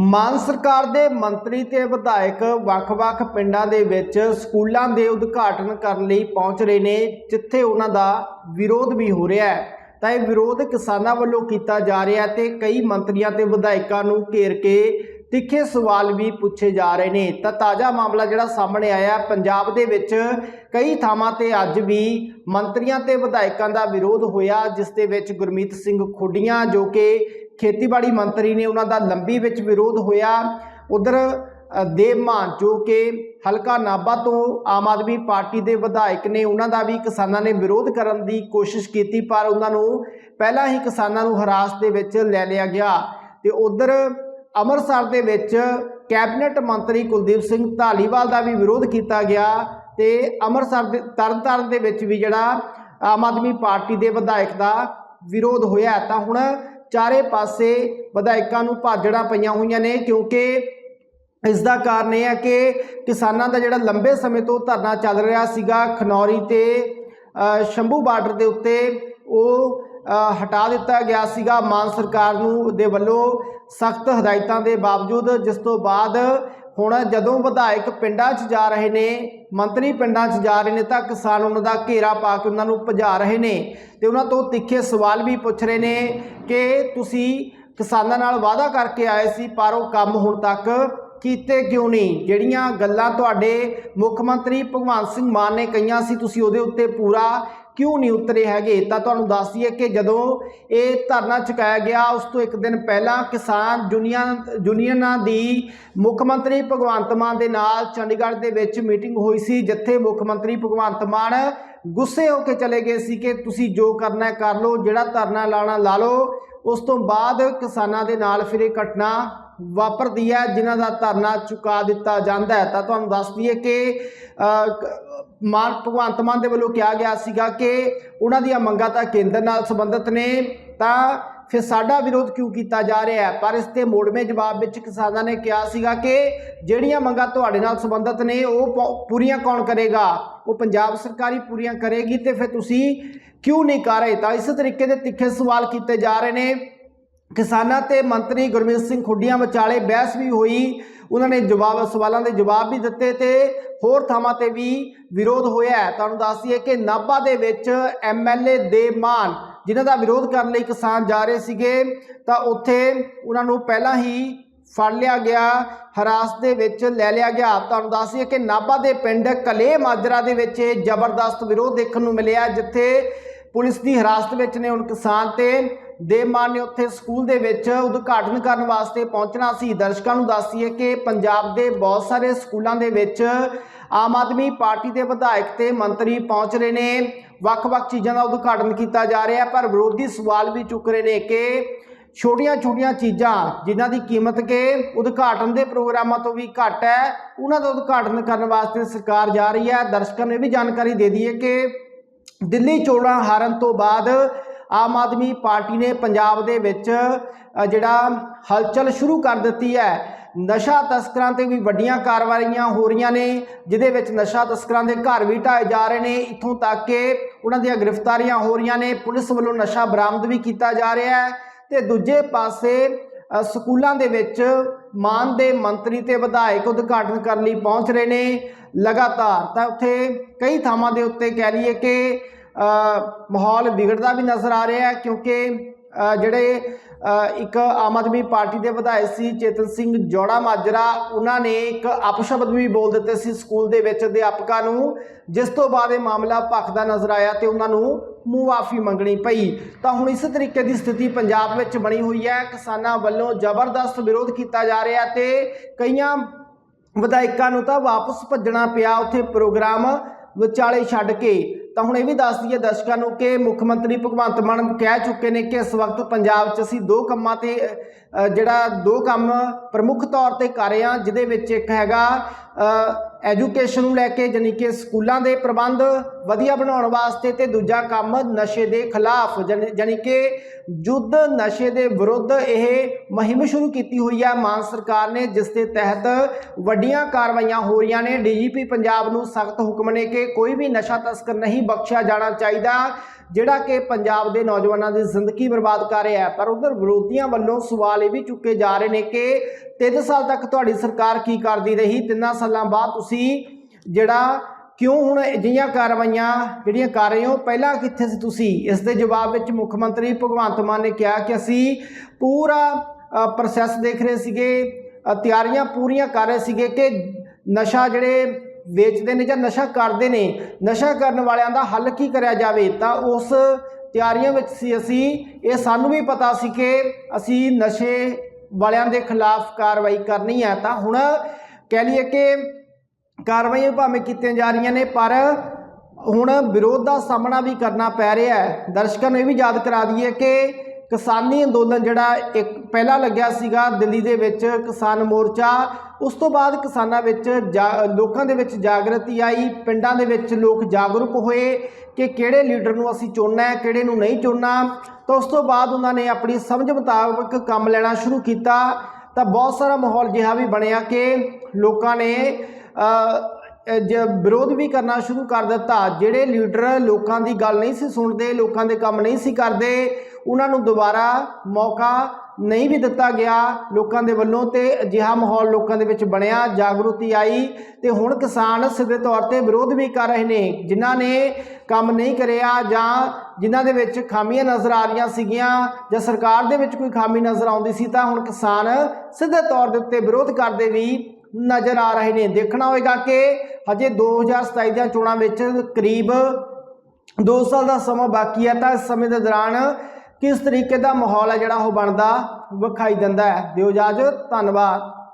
ਮਾਨ ਸਰਕਾਰ ਦੇ ਮੰਤਰੀ ਤੇ ਵਿਧਾਇਕ ਵੱਖ-ਵੱਖ ਪਿੰਡਾਂ ਦੇ ਵਿੱਚ ਸਕੂਲਾਂ ਦੇ ਉਦਘਾਟਨ ਕਰਨ ਲਈ ਪਹੁੰਚ ਰਹੇ ਨੇ, ਜਿੱਥੇ ਉਹਨਾਂ ਦਾ ਵਿਰੋਧ ਵੀ ਹੋ ਰਿਹਾ ਹੈ। ਤਾਂ ਇਹ ਵਿਰੋਧ ਕਿਸਾਨਾਂ ਵੱਲੋਂ ਕੀਤਾ ਜਾ ਰਿਹਾ ਹੈ ਤੇ ਕਈ ਮੰਤਰੀਆਂ ਤੇ ਵਿਧਾਇਕਾਂ ਨੂੰ ਘੇਰ ਕੇ ਤਿੱਖੇ ਸਵਾਲ ਵੀ ਪੁੱਛੇ ਜਾ ਰਹੇ ਨੇ। ਤਾਂ ਤਾਜ਼ਾ ਮਾਮਲਾ ਜਿਹੜਾ ਸਾਹਮਣੇ ਆਇਆ, ਪੰਜਾਬ ਦੇ ਵਿੱਚ ਕਈ ਥਾਵਾਂ ਤੇ ਅੱਜ ਵੀ ਮੰਤਰੀਆਂ ਤੇ ਵਿਧਾਇਕਾਂ ਦਾ ਵਿਰੋਧ ਹੋਇਆ, ਜਿਸ ਦੇ ਵਿੱਚ ਗੁਰਮੀਤ ਸਿੰਘ ਖੁੱਡੀਆਂ ਜੋ ਕਿ ਖੇਤੀਬਾੜੀ ਮੰਤਰੀ ਨੇ, ਉਹਨਾਂ ਦਾ ਲੰਬੀ ਵਿੱਚ ਵਿਰੋਧ ਹੋਇਆ। ਉਧਰ ਦੇਵ ਮਾਨ ਜੋ ਕਿ ਹਲਕਾ ਨਾਭਾ ਤੋਂ ਆਮ ਆਦਮੀ ਪਾਰਟੀ ਦੇ ਵਿਧਾਇਕ ਨੇ, ਉਹਨਾਂ ਦਾ ਵੀ ਕਿਸਾਨਾਂ ਨੇ ਵਿਰੋਧ ਕਰਨ ਦੀ ਕੋਸ਼ਿਸ਼ ਕੀਤੀ, ਪਰ ਉਹਨਾਂ ਨੂੰ ਪਹਿਲਾਂ ਹੀ ਕਿਸਾਨਾਂ ਨੂੰ ਹਰਾਸ ਦੇ ਵਿੱਚ ਲੈ ਲਿਆ ਗਿਆ। ਤੇ ਉਧਰ ਅੰਮ੍ਰਿਤਸਰ ਦੇ ਵਿੱਚ ਕੈਬਨਿਟ ਮੰਤਰੀ ਕੁਲਦੀਪ ਸਿੰਘ ਧਾਲੀਵਾਲ ਦਾ ਵੀ ਵਿਰੋਧ ਕੀਤਾ ਗਿਆ ਤੇ ਅੰਮ੍ਰਿਤਸਰ ਦੇ ਤਰਨਤਾਰਨ ਦੇ ਵਿੱਚ ਵੀ ਜਿਹੜਾ ਆਮ ਆਦਮੀ ਪਾਰਟੀ ਦੇ ਵਿਧਾਇਕ ਦਾ ਵਿਰੋਧ ਹੋਇਆ ਤਾਂ ਹੁਣ ਚਾਰੇ ਪਾਸੇ ਵਿਧਾਇਕਾਂ ਨੂੰ ਭਾਜੜਾਂ ਪਈਆਂ ਹੋਈਆਂ ਨੇ ਕਿਉਂਕਿ ਇਸ ਦਾ ਕਾਰਨ ਇਹ ਹੈ ਕਿ ਕਿਸਾਨਾਂ ਦਾ ਜਿਹੜਾ ਲੰਬੇ ਸਮੇਂ ਤੋਂ ਧਰਨਾ ਚੱਲ ਰਿਹਾ ਸੀਗਾ ਖਨੌਰੀ ਤੇ ਸ਼ੰਭੂ ਬਾਰਡਰ ਦੇ ਉੱਤੇ, ਉਹ ਹਟਾ ਦਿੱਤਾ ਗਿਆ ਸੀਗਾ। ਮਾਨ ਸਰਕਾਰ ਨੂੰ ਦੇ ਵੱਲੋਂ ਸਖਤ ਹਦਾਇਤਾਂ ਦੇ ਬਾਵਜੂਦ ਜਿਸ ਤੋਂ ਬਾਅਦ ਹੁਣ ਜਦੋਂ ਵਿਧਾਇਕ ਪਿੰਡਾਂ 'ਚ ਜਾ ਰਹੇ ਨੇ, ਮੰਤਰੀ ਪਿੰਡਾਂ 'ਚ ਜਾ ਰਹੇ ਨੇ ਤਾਂ ਕਿਸਾਨ ਉਹਨਾਂ ਦਾ ਘੇਰਾ ਪਾ ਕੇ ਉਹਨਾਂ ਨੂੰ ਭਜਾ ਰਹੇ ਨੇ ਤੇ ਉਹਨਾਂ ਤੋਂ ਤਿੱਖੇ ਸਵਾਲ ਵੀ ਪੁੱਛ ਰਹੇ ਨੇ ਕਿ ਤੁਸੀਂ ਕਿਸਾਨਾਂ ਨਾਲ ਵਾਅਦਾ ਕਰਕੇ ਆਏ ਸੀ ਪਰ ਉਹ ਕੰਮ ਹੁਣ ਤੱਕ ਕੀਤੇ ਕਿਉਂ ਨਹੀਂ? ਜਿਹੜੀਆਂ ਗੱਲਾਂ ਤੁਹਾਡੇ ਮੁੱਖ ਮੰਤਰੀ ਭਗਵੰਤ ਸਿੰਘ ਮਾਨ ਨੇ ਕਹੀਆਂ ਸੀ, ਤੁਸੀਂ ਉਹਦੇ ਉੱਤੇ ਪੂਰਾ ਕਿਉਂ ਨਹੀਂ ਉਤਰੇ ਹੈਗੇ? ਤਾਂ ਤੁਹਾਨੂੰ ਦੱਸ ਦਈਏ ਕਿ ਜਦੋਂ ਇਹ ਧਰਨਾ ਚੁਕਾਇਆ ਗਿਆ, ਉਸ ਤੋਂ ਇੱਕ ਦਿਨ ਪਹਿਲਾਂ ਕਿਸਾਨ ਯੂਨੀਅਨ ਯੂਨੀਅਨਾਂ ਦੀ ਮੁੱਖ ਮੰਤਰੀ ਭਗਵੰਤ ਮਾਨ ਦੇ ਨਾਲ ਚੰਡੀਗੜ੍ਹ ਦੇ ਵਿੱਚ ਮੀਟਿੰਗ ਹੋਈ ਸੀ, ਜਿੱਥੇ ਮੁੱਖ ਮੰਤਰੀ ਭਗਵੰਤ ਮਾਨ ਗੁੱਸੇ ਹੋ ਕੇ ਚਲੇ ਗਏ ਸੀ ਕਿ ਤੁਸੀਂ ਜੋ ਕਰਨਾ ਕਰ ਲਓ, ਜਿਹੜਾ ਧਰਨਾ ਲਾਣਾ ਲਾ ਲਓ। ਉਸ ਤੋਂ ਬਾਅਦ ਕਿਸਾਨਾਂ ਦੇ ਨਾਲ ਫਿਰ ਇਹ ਘਟਨਾ ਵਾਪਰਦੀ ਹੈ, ਜਿਨ੍ਹਾਂ ਦਾ ਧਰਨਾ ਚੁਕਾ ਦਿੱਤਾ ਜਾਂਦਾ ਹੈ। ਤਾਂ ਤੁਹਾਨੂੰ ਦੱਸ ਦਈਏ ਕਿ ਮਾਨ ਭਗਵੰਤ ਮਾਨ ਦੇ ਵੱਲੋਂ ਕਿਹਾ ਗਿਆ ਸੀਗਾ ਕਿ ਉਹਨਾਂ ਦੀਆਂ ਮੰਗਾਂ ਤਾਂ ਕੇਂਦਰ ਨਾਲ ਸੰਬੰਧਿਤ ਨੇ, ਤਾਂ ਫਿਰ ਸਾਡਾ ਵਿਰੋਧ ਕਿਉਂ ਕੀਤਾ ਜਾ ਰਿਹਾ ਹੈ? ਪਰ ਇਸ ਤੇ ਮੋੜਵੇਂ ਜਵਾਬ ਵਿੱਚ ਕਿਸਾਨਾਂ ਨੇ ਕਿਹਾ ਸੀਗਾ ਕਿ ਜਿਹੜੀਆਂ ਮੰਗਾਂ ਤੁਹਾਡੇ ਨਾਲ ਸੰਬੰਧਿਤ ਨੇ, ਉਹ ਪ- ਪੂਰੀਆਂ ਕੌਣ ਕਰੇਗਾ? ਉਹ ਪੰਜਾਬ ਸਰਕਾਰ ਹੀ ਪੂਰੀਆਂ ਕਰੇਗੀ ਤੇ ਫਿਰ ਤੁਸੀਂ ਕਿਉਂ ਨਹੀਂ ਕਰ ਰਹੇ? ਤਾਂ ਇਸ ਤਰੀਕੇ ਦੇ ਤਿੱਖੇ ਸਵਾਲ ਕੀਤੇ ਜਾ ਰਹੇ ਨੇ। ਕਿਸਾਨਾਂ ਤੇ ਮੰਤਰੀ ਗੁਰਮੀਤ ਸਿੰਘ ਖੁੱਡੀਆਂ ਵਿਚਾਲੇ ਬਹਿਸ ਵੀ ਹੋਈ। ਉਹਨਾਂ ਨੇ ਜਵਾਬ, ਸਵਾਲਾਂ ਦੇ ਜਵਾਬ ਵੀ ਦਿੱਤੇ ਤੇ ਹੋਰ ਥਾਵਾਂ ਤੇ ਵੀ ਵਿਰੋਧ ਹੋਇਆ ਤੁਹਾਨੂੰ ਦੱਸ ਦਈਏ ਕਿ ਨਾਭਾ ਦੇ ਵਿੱਚ ਐਮਐਲਏ ਦੇ ਮਾਨ, ਜਿਨ੍ਹਾਂ ਦਾ ਵਿਰੋਧ ਕਰਨ ਲਈ ਕਿਸਾਨ ਜਾ ਰਹੇ ਸੀਗੇ, ਤਾਂ ਉੱਥੇ ਉਹਨਾਂ ਨੂੰ ਪਹਿਲਾਂ ਹੀ ਫੜ ਲਿਆ ਗਿਆ, ਹਰਾਸ ਦੇ ਵਿੱਚ ਲੈ ਲਿਆ ਗਿਆ। ਤੁਹਾਨੂੰ ਦੱਸ ਦਈਏ ਕਿ ਨਾਭਾ ਦੇ ਪਿੰਡ ਕਲੇ ਮਾਜਰਾ ਦੇ ਵਿੱਚ ਇਹ ਜ਼ਬਰਦਸਤ ਵਿਰੋਧ ਦੇਖਣ ਨੂੰ ਮਿਲਿਆ, ਜਿੱਥੇ ਪੁਲਿਸ ਦੀ ਹਿਰਾਸਤ ਵਿੱਚ ਨੇ ਹੁਣ ਕਿਸਾਨ ਤੇ ਦੇਵਮਾਨ ਨੇ ਉੱਥੇ ਸਕੂਲ ਦੇ ਵਿੱਚ ਉਦਘਾਟਨ ਕਰਨ ਵਾਸਤੇ ਪਹੁੰਚਣਾ ਸੀ। ਦਰਸ਼ਕਾਂ ਨੂੰ ਦੱਸੀਏ ਕਿ ਪੰਜਾਬ ਦੇ ਬਹੁਤ ਸਾਰੇ ਸਕੂਲਾਂ ਦੇ ਵਿੱਚ ਆਮ ਆਦਮੀ ਪਾਰਟੀ ਦੇ ਵਿਧਾਇਕ ਤੇ ਮੰਤਰੀ ਪਹੁੰਚ ਰਹੇ ਨੇ। ਵੱਖ-ਵੱਖ ਚੀਜ਼ਾਂ ਦਾ ਉਦਘਾਟਨ ਕੀਤਾ ਜਾ ਰਿਹਾ ਪਰ ਵਿਰੋਧੀ ਸਵਾਲ ਵੀ ਚੁੱਕ ਰਹੇ ਨੇ ਕਿ ਛੋਟੀਆਂ-ਛੋਟੀਆਂ ਚੀਜ਼ਾਂ ਜਿਨ੍ਹਾਂ ਦੀ ਕੀਮਤ ਕੇ ਉਦਘਾਟਨ ਦੇ ਪ੍ਰੋਗਰਾਮਾਂ ਤੋਂ ਵੀ ਘੱਟ ਹੈ, ਉਹਨਾਂ ਦਾ ਉਦਘਾਟਨ ਕਰਨ ਵਾਸਤੇ ਸਰਕਾਰ ਜਾ ਰਹੀ ਹੈ। ਦਰਸ਼ਕਾਂ ਨੂੰ ਇਹ ਵੀ ਜਾਣਕਾਰੀ ਦੇ ਦਈਏ ਕਿ ਦਿੱਲੀ ਚੋਣਾਂ ਹਾਰਨ ਤੋਂ ਬਾਅਦ ਆਮ ਆਦਮੀ ਪਾਰਟੀ ਨੇ ਪੰਜਾਬ ਦੇ ਵਿੱਚ ਜਿਹੜਾ ਹਲਚਲ ਸ਼ੁਰੂ ਕਰ ਦਿੱਤੀ ਹੈ। ਨਸ਼ਾ ਤਸਕਰਾਂ ਤੇ ਵੀ ਵੱਡੀਆਂ ਕਾਰਵਾਈਆਂ ਹੋ ਰਹੀਆਂ ਨੇ, ਜਿਹਦੇ ਵਿੱਚ ਨਸ਼ਾ ਤਸਕਰਾਂ ਦੇ ਘਰ ਵੀ ਢਾਏ ਜਾ ਰਹੇ ਨੇ। ਇੱਥੋਂ ਤੱਕ ਕਿ ਉਹਨਾਂ ਦੀਆਂ ਗ੍ਰਿਫਤਾਰੀਆਂ ਹੋ ਰਹੀਆਂ ਨੇ। ਪੁਲਿਸ ਵੱਲੋਂ ਨਸ਼ਾ ਬਰਾਮਦ ਵੀ ਕੀਤਾ ਜਾ ਰਿਹਾ ਹੈ। ਤੇ ਦੂਜੇ ਪਾਸੇ ਸਕੂਲਾਂ ਦੇ ਵਿੱਚ ਮਾਨ ਦੇ ਮੰਤਰੀ ਤੇ ਵਿਧਾਇਕ ਉਦਘਾਟਨ ਕਰਨ ਲਈ ਪਹੁੰਚ ਰਹੇ ਨੇ। ਲਗਾਤਾਰ ਤਾਂ ਉੱਥੇ ਕਈ ਥਾਵਾਂ ਦੇ ਉੱਤੇ ਕਹਿ ਲਈਏ ਕਿ ਮਾਹੌਲ ਵਿਗੜਦਾ ਵੀ ਨਜ਼ਰ ਆ ਰਿਹਾ ਹੈ ਕਿਉਂਕਿ ਜਿਹੜੇ ਇੱਕ ਆਮ ਆਦਮੀ ਪਾਰਟੀ ਦੇ ਵਿਧਾਇਕ ਸੀ ਚੇਤਨ ਸਿੰਘ ਜੋੜਾ ਮਾਜਰਾ, ਉਹਨਾਂ ਨੇ ਇੱਕ ਅਪਸ਼ਬਦ ਵੀ ਬੋਲ ਦਿੱਤੇ ਸੀ ਸਕੂਲ ਦੇ ਵਿੱਚ ਅਧਿਆਪਕਾਂ ਨੂੰ, ਜਿਸ ਤੋਂ ਬਾਅਦ ਇਹ ਮਾਮਲਾ ਭਖਦਾ ਨਜ਼ਰ ਆਇਆ ਤੇ ਉਹਨਾਂ ਨੂੰ ਮੁਆਫੀ ਮੰਗਣੀ ਪਈ। ਤਾਂ ਹੁਣ ਇਸ ਤਰੀਕੇ ਦੀ ਸਥਿਤੀ ਪੰਜਾਬ ਵਿੱਚ ਬਣੀ ਹੋਈ ਹੈ। ਕਿਸਾਨਾਂ ਵੱਲੋਂ ਜ਼ਬਰਦਸਤ ਵਿਰੋਧ ਕੀਤਾ ਜਾ ਰਿਹਾ ਤੇ ਕਈਆਂ ਵਿਧਾਇਕਾਂ ਨੂੰ ਤਾਂ ਵਾਪਸ ਭੱਜਣਾ ਪਿਆ ਉੱਥੇ ਪ੍ਰੋਗਰਾਮ ਵਿਚਾਲੇ ਛੱਡ ਕੇ। ਤਾਂ ਹੁਣ ਇਹ ਵੀ ਦੱਸ ਦਈਏ ਦਰਸ਼ਕਾਂ ਨੂੰ ਕਿ ਮੁੱਖ ਮੰਤਰੀ ਭਗਵੰਤ ਮਾਨ ਕਹਿ ਚੁੱਕੇ ਨੇ ਕਿ ਇਸ ਵਕਤ ਪੰਜਾਬ 'ਚ ਅਸੀਂ ਦੋ ਕੰਮਾਂ ਤੇ ਜਿਹੜਾ ਦੋ ਕੰਮ ਪ੍ਰਮੁੱਖ ਤੌਰ ਤੇ ਕਰ ਰਹੇ ਹਾਂ, ਜਿਹਦੇ ਵਿੱਚ ਇੱਕ ਹੈਗਾ ਐਜੂਕੇਸ਼ਨ ਨੂੰ ਲੈ ਕੇ ਜਾਣੀ ਕਿ ਸਕੂਲਾਂ ਦੇ ਪ੍ਰਬੰਧ ਵਧੀਆ ਬਣਾਉਣ ਵਾਸਤੇ ਤੇ ਦੂਜਾ ਕੰਮ ਨਸ਼ੇ ਦੇ ਖਿਲਾਫ, ਜਾਣੀ ਕਿ ਯੁੱਧ ਨਸ਼ੇ ਦੇ ਵਿਰੁੱਧ ਇਹ ਮੁਹਿੰਮ ਸ਼ੁਰੂ ਕੀਤੀ ਹੋਈ ਹੈ ਮਾਨ ਸਰਕਾਰ ਨੇ ਜਿਸ ਦੇ ਤਹਿਤ ਵੱਡੀਆਂ ਕਾਰਵਾਈਆਂ ਹੋ ਰਹੀਆਂ ਨੇ। ਡੀਜੀਪੀ ਪੰਜਾਬ ਨੂੰ ਸਖਤ ਹੁਕਮ ਨੇ ਕਿ ਕੋਈ ਵੀ ਨਸ਼ਾ ਤਸਕਰ ਨਹੀਂ ਬਖਸ਼ਿਆ ਜਾਣਾ ਚਾਹੀਦਾ। ਜਿਹੜਾ ਕਿ ਪੰਜਾਬ ਦੇ ਨੌਜਵਾਨਾਂ ਦੀ ਜ਼ਿੰਦਗੀ ਬਰਬਾਦ ਕਰ ਰਿਹਾ ਹੈ। ਪਰ ਉਧਰ ਵਿਰੋਧੀਆਂ ਵੱਲੋਂ ਸਵਾਲ ਇਹ ਵੀ ਚੁੱਕੇ ਜਾ ਰਹੇ ਨੇ ਕਿ 3 ਸਾਲ ਤੱਕ ਤੁਹਾਡੀ ਸਰਕਾਰ ਕੀ ਕਰਦੀ ਰਹੀ? ਤਿੰਨਾਂ ਸਾਲਾਂ ਬਾਅਦ ਤੁਸੀਂ ਜਿਹੜਾ ਕਿਉਂ ਹੁਣ ਅਜਿਹੀਆਂ ਕਾਰਵਾਈਆਂ ਜਿਹੜੀਆਂ ਕਰ ਰਹੇ ਹੋ, ਪਹਿਲਾਂ ਕਿੱਥੇ ਸੀ ਤੁਸੀਂ? ਇਸ ਦੇ ਜਵਾਬ ਵਿੱਚ ਮੁੱਖ ਮੰਤਰੀ ਭਗਵੰਤ ਮਾਨ ਨੇ ਕਿਹਾ ਕਿ ਅਸੀਂ ਪੂਰਾ ਪ੍ਰੋਸੈਸ ਦੇਖ ਰਹੇ ਸੀਗੇ ਤਿਆਰੀਆਂ ਪੂਰੀਆਂ ਕਰ ਰਹੇ ਸੀਗੇ ਕਿ ਨਸ਼ਾ ਜਿਹੜੇ ਵੇਚਦੇ ਨੇ ਜਾਂ ਨਸ਼ਾ ਕਰਦੇ ਨੇ, ਨਸ਼ਾ ਕਰਨ ਵਾਲਿਆਂ ਦਾ ਹੱਲ ਕੀ ਕਰਿਆ ਜਾਵੇ, ਤਾਂ ਉਸ ਤਿਆਰੀਆਂ ਵਿੱਚ ਸੀ ਅਸੀਂ, ਇਹ ਸਾਨੂੰ ਵੀ ਪਤਾ ਸੀ ਕਿ ਅਸੀਂ ਨਸ਼ੇ ਵਾਲਿਆਂ ਦੇ ਖਿਲਾਫ ਕਾਰਵਾਈ ਕਰਨੀ ਹੈ। ਤਾਂ ਹੁਣ ਕਹਿ ਲਈਏ ਕਿ ਕਾਰਵਾਈਆਂ ਭਾਵੇਂ ਕੀਤੀਆਂ ਜਾ ਰਹੀਆਂ ਨੇ, ਪਰ ਹੁਣ ਵਿਰੋਧ ਦਾ ਸਾਹਮਣਾ ਵੀ ਕਰਨਾ ਪੈ ਰਿਹਾ ਹੈ। ਦਰਸ਼ਕਾਂ ਨੂੰ ਇਹ ਵੀ ਯਾਦ ਕਰਾ ਦਈਏ ਕਿ ਕਿਸਾਨੀ ਅੰਦੋਲਨ ਜਿਹੜਾ ਇੱਕ ਪਹਿਲਾਂ ਲੱਗਿਆ ਸੀਗਾ ਦਿੱਲੀ ਦੇ ਵਿੱਚ ਕਿਸਾਨ ਮੋਰਚਾ, ਉਸ ਤੋਂ ਬਾਅਦ ਕਿਸਾਨਾਂ ਵਿੱਚ ਜਾ- ਲੋਕਾਂ ਦੇ ਵਿੱਚ ਜਾਗਰਤੀ ਆਈ, ਪਿੰਡਾਂ ਦੇ ਵਿੱਚ ਲੋਕ ਜਾਗਰੂਕ ਹੋਏ ਕਿ ਕਿਹੜੇ ਲੀਡਰ ਨੂੰ ਅਸੀਂ ਚੁਣਨਾ ਹੈ, ਕਿਹੜੇ ਨੂੰ ਨਹੀਂ ਚੁਣਨਾ। ਤਾਂ ਉਸ ਤੋਂ ਬਾਅਦ ਉਹਨਾਂ ਨੇ ਆਪਣੀ ਸਮਝ ਮੁਤਾਬਕ ਕੰਮ ਲੈਣਾ ਸ਼ੁਰੂ ਕੀਤਾ। ਤਾਂ ਬਹੁਤ ਸਾਰਾ ਮਾਹੌਲ ਜਿਹਾ ਵੀ ਬਣਿਆ ਕਿ ਲੋਕਾਂ ਨੇ ਵਿਰੋਧ ਵੀ ਕਰਨਾ ਸ਼ੁਰੂ ਕਰ ਦਿੱਤਾ। ਜਿਹੜੇ ਲੀਡਰ ਲੋਕਾਂ ਦੀ ਗੱਲ ਨਹੀਂ ਸੀ ਸੁਣਦੇ, ਲੋਕਾਂ ਦੇ ਕੰਮ ਨਹੀਂ ਸੀ ਕਰਦੇ, ਉਹਨਾਂ ਨੂੰ ਦੁਬਾਰਾ ਮੌਕਾ ਨਹੀਂ ਵੀ ਦਿੱਤਾ ਗਿਆ ਲੋਕਾਂ ਦੇ ਵੱਲੋਂ ਤੇ ਅਜਿਹਾ ਮਾਹੌਲ ਲੋਕਾਂ ਦੇ ਵਿੱਚ ਬਣਿਆ ਜਾਗਰੂਕਤੀ ਆਈ ਤੇ ਹੁਣ ਕਿਸਾਨ ਸਿੱਧੇ ਤੌਰ ਤੇ ਵਿਰੋਧ ਵੀ ਕਰ ਰਹੇ ਨੇ, ਜਿਨ੍ਹਾਂ ਨੇ ਕੰਮ ਨਹੀਂ ਕਰਿਆ ਜਾਂ ਜਿਨ੍ਹਾਂ ਦੇ ਵਿੱਚ ਖਾਮੀਆਂ ਨਜ਼ਰ ਆ ਰਹੀਆਂ ਸੀਗੀਆਂ ਜਾਂ ਸਰਕਾਰ ਦੇ ਵਿੱਚ ਕੋਈ ਖਾਮੀ ਨਜ਼ਰ ਆਉਂਦੀ ਸੀ ਤਾਂ ਹੁਣ ਕਿਸਾਨ ਸਿੱਧੇ ਤੌਰ ਦੇ ਉੱਤੇ ਵਿਰੋਧ ਕਰਦੇ ਵੀ ਨਜ਼ਰ ਆ ਰਹੇ ਨੇ। ਦੇਖਣਾ ਹੋਵੇਗਾ ਕਿ ਹਜੇ 2027 ਦੀਆਂ ਚੋਣਾਂ ਵਿੱਚ ਕਰੀਬ 2 ਸਾਲ ਦਾ ਸਮਾਂ ਬਾਕੀ ਹੈ, ਤਾਂ ਇਸ ਸਮੇਂ ਦੇ ਦੌਰਾਨ ਕਿਸ ਤਰੀਕੇ ਦਾ ਮਾਹੌਲ ਹੈ ਜਿਹੜਾ ਉਹ ਬਣਦਾ, ਵਿਖਾਈ ਦਿੰਦਾ ਹੈ। ਦਿਓ ਇਜਾਜ਼ਤ, ਧੰਨਵਾਦ।